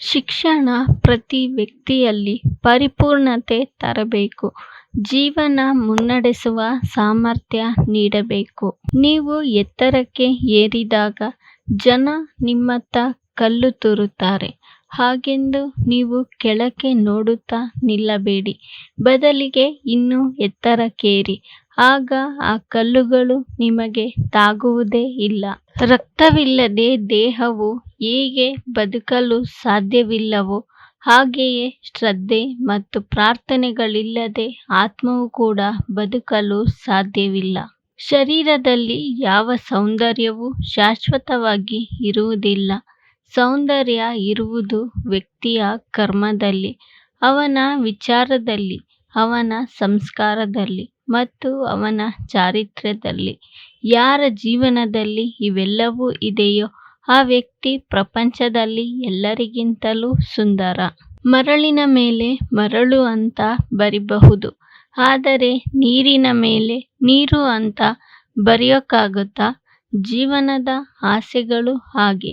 ಶಿಕ್ಷಣ ಪ್ರತಿ ವ್ಯಕ್ತಿಯಲ್ಲಿ ಪರಿಪೂರ್ಣತೆ ತರಬೇಕು. ಜೀವನ ಮುನ್ನಡೆಸುವ ಸಾಮರ್ಥ್ಯ ನೀಡಬೇಕು. ನೀವು ಎತ್ತರಕ್ಕೆ ಏರಿದಾಗ ಜನ ನಿಮ್ಮತ್ತ ಕಲ್ಲು ತೂರುತ್ತಾರೆ. ಹಾಗೆಂದು ನೀವು ಕೆಳಕ್ಕೆ ನೋಡುತ್ತಾ ನಿಲ್ಲಬೇಡಿ. ಬದಲಿಗೆ ಇನ್ನೂ ಎತ್ತರಕ್ಕೇರಿ. ಆಗ ಆ ಕಲ್ಲುಗಳು ನಿಮಗೆ ತಾಗುವುದೇ ಇಲ್ಲ. ರಕ್ತವಿಲ್ಲದೆ ದೇಹವು ಹೇಗೆ ಬದುಕಲು ಸಾಧ್ಯವಿಲ್ಲವೋ ಹಾಗೆಯೇ ಶ್ರದ್ಧೆ ಮತ್ತು ಪ್ರಾರ್ಥನೆಗಳಿಲ್ಲದೆ ಆತ್ಮವು ಕೂಡ ಬದುಕಲು ಸಾಧ್ಯವಿಲ್ಲ. ಶರೀರದಲ್ಲಿ ಯಾವ ಸೌಂದರ್ಯವೂ ಶಾಶ್ವತವಾಗಿ ಇರುವುದಿಲ್ಲ. ಸೌಂದರ್ಯ ಇರುವುದು ವ್ಯಕ್ತಿಯ ಕರ್ಮದಲ್ಲಿ, ಅವನ ವಿಚಾರದಲ್ಲಿ, ಅವನ ಸಂಸ್ಕಾರದಲ್ಲಿ. ಮತ್ತು ಅವನ ಚಾರಿತ್ರ್ಯದಲ್ಲಿ. ಯಾರ ಜೀವನದಲ್ಲಿ ಇವೆಲ್ಲವೂ ಇದೆಯೋ ಆ ವ್ಯಕ್ತಿ ಪ್ರಪಂಚದಲ್ಲಿ ಎಲ್ಲರಿಗಿಂತಲೂ ಸುಂದರ. ಮರಳಿನ ಮೇಲೆ ಮರಳು ಅಂತ ಬರಿಬಹುದು. ಆದರೆ ನೀರಿನ ಮೇಲೆ ನೀರು ಅಂತ ಬರೆಯೋಕ್ಕಾಗುತ್ತಾ? ಜೀವನದ ಆಸೆಗಳು ಹಾಗೆ.